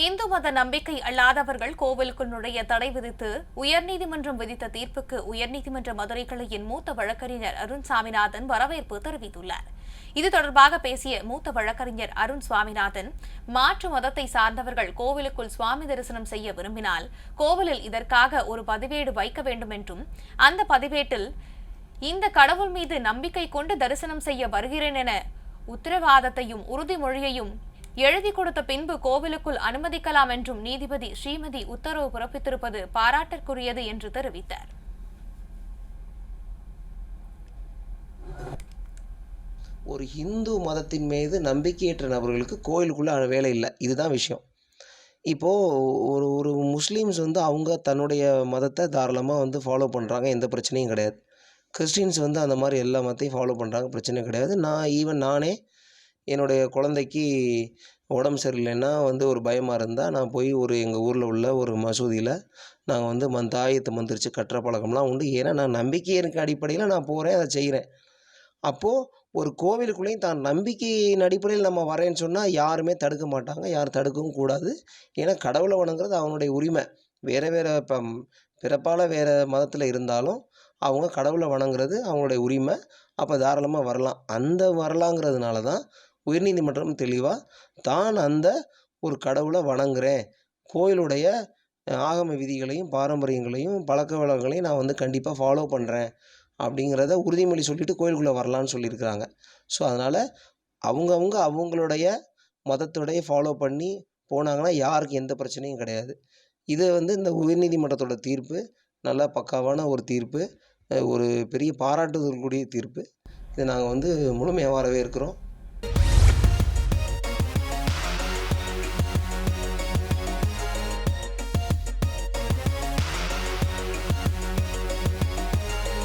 இந்து மத நம்பிக்கை அல்லாதவர்கள் கோவிலுக்குள் நுழைய தடை விதித்து உயர்நீதிமன்றம் விதித்த தீர்ப்புக்கு உயர்நீதிமன்ற மதுரை கிளையின் மூத்த வழக்கறிஞர் அருண் சாமிநாதன் வரவேற்பு தெரிவித்துள்ளார். இது தொடர்பாக பேசிய மூத்த வழக்கறிஞர் அருண் சுவாமிநாதன் மாற்று மதத்தை சார்ந்தவர்கள் கோவிலுக்குள் சுவாமி தரிசனம் செய்ய விரும்பினால் கோவிலில் இதற்காக ஒரு பதிவேடு வைக்க வேண்டும் என்றும் அந்த பதிவேட்டில் இந்த கடவுள் மீது நம்பிக்கை கொண்டு தரிசனம் செய்ய வருகிறேன் என உத்தரவாதத்தையும் உறுதிமொழியையும் எழுதி கொடுத்த பின்பு கோவிலுக்குள் அனுமதிக்கலாம் என்றும் நீதிபதி ஸ்ரீமதி உத்தரவு பிறப்பித்திருப்பது பாராட்டிற்குரியது என்று தெரிவித்தார். ஒரு ஹிந்து மதத்தின் மீது நம்பிக்கையற்ற நபர்களுக்கு கோயிலுக்குள்ளே வேலை இல்லை. இதுதான் விஷயம். இப்போது ஒரு ஒரு முஸ்லீம்ஸ் வந்து அவங்க தன்னுடைய மதத்தை தாராளமாக வந்து ஃபாலோ பண்ணுறாங்க எந்த பிரச்சனையும் கிடையாது. கிறிஸ்டின்ஸ் வந்து அந்த மாதிரி எல்லா மதத்தையும் ஃபாலோ பண்ணுறாங்க பிரச்சனை கிடையாது. நான் ஈவன் நானே என்னுடைய குழந்தைக்கு உடம்பு சரியில்லைன்னா வந்து ஒரு பயமாக இருந்தால் நான் போய் ஒரு எங்கள் ஊரில் உள்ள ஒரு மசூதியில் நாங்கள் வந்து மந்த் ஆயத்தை மந்திரிச்சு கட்டுற பழக்கம்லாம் உண்டு. ஏன்னா நான் நம்பிக்கை இருக்க அடிப்படையில் நான் போகிறேன் அதை செய்கிறேன் அப்போது ஒரு கோவிலுக்குள்ளேயும் தான் நம்பிக்கையின் அடிப்படையில் நம்ம வரேன்னு சொன்னால் யாருமே தடுக்க மாட்டாங்க யாரும் தடுக்கவும் கூடாது. ஏன்னா கடவுளை வணங்குறது அவனுடைய உரிமை. வேறு வேறு இப்போ பிறப்பால் வேறு மதத்தில் இருந்தாலும் அவங்க கடவுளை வணங்குறது அவங்களுடைய உரிமை. அப்போ தாராளமாக வரலாம். அந்த வரலாங்கிறதுனால தான் உயர்நீதிமன்றம் தெளிவாக தான் அந்த ஒரு கடவுளை வணங்குறேன். கோயிலுடைய ஆகம விதிகளையும் பாரம்பரியங்களையும் பழக்க வழக்கங்களையும் நான் வந்து கண்டிப்பாக ஃபாலோ பண்ணுறேன் அப்படிங்கிறத உறுதிமொழி சொல்லிட்டு கோயிலுக்குள்ளே வரலான்னு சொல்லியிருக்கிறாங்க. ஸோ அதனால் அவங்கவுங்க அவங்களுடைய மதத்துடைய ஃபாலோ பண்ணி போனாங்கன்னா யாருக்கு எந்த பிரச்சனையும் கிடையாது. இது வந்து இந்த உயர்நீதிமன்றத்தோட தீர்ப்பு நல்லா பக்காவான ஒரு தீர்ப்பு ஒரு பெரிய பாராட்டுதலுக்குரிய தீர்ப்பு. இதை நாங்கள் வந்து முழுமையாக இருக்கிறோம்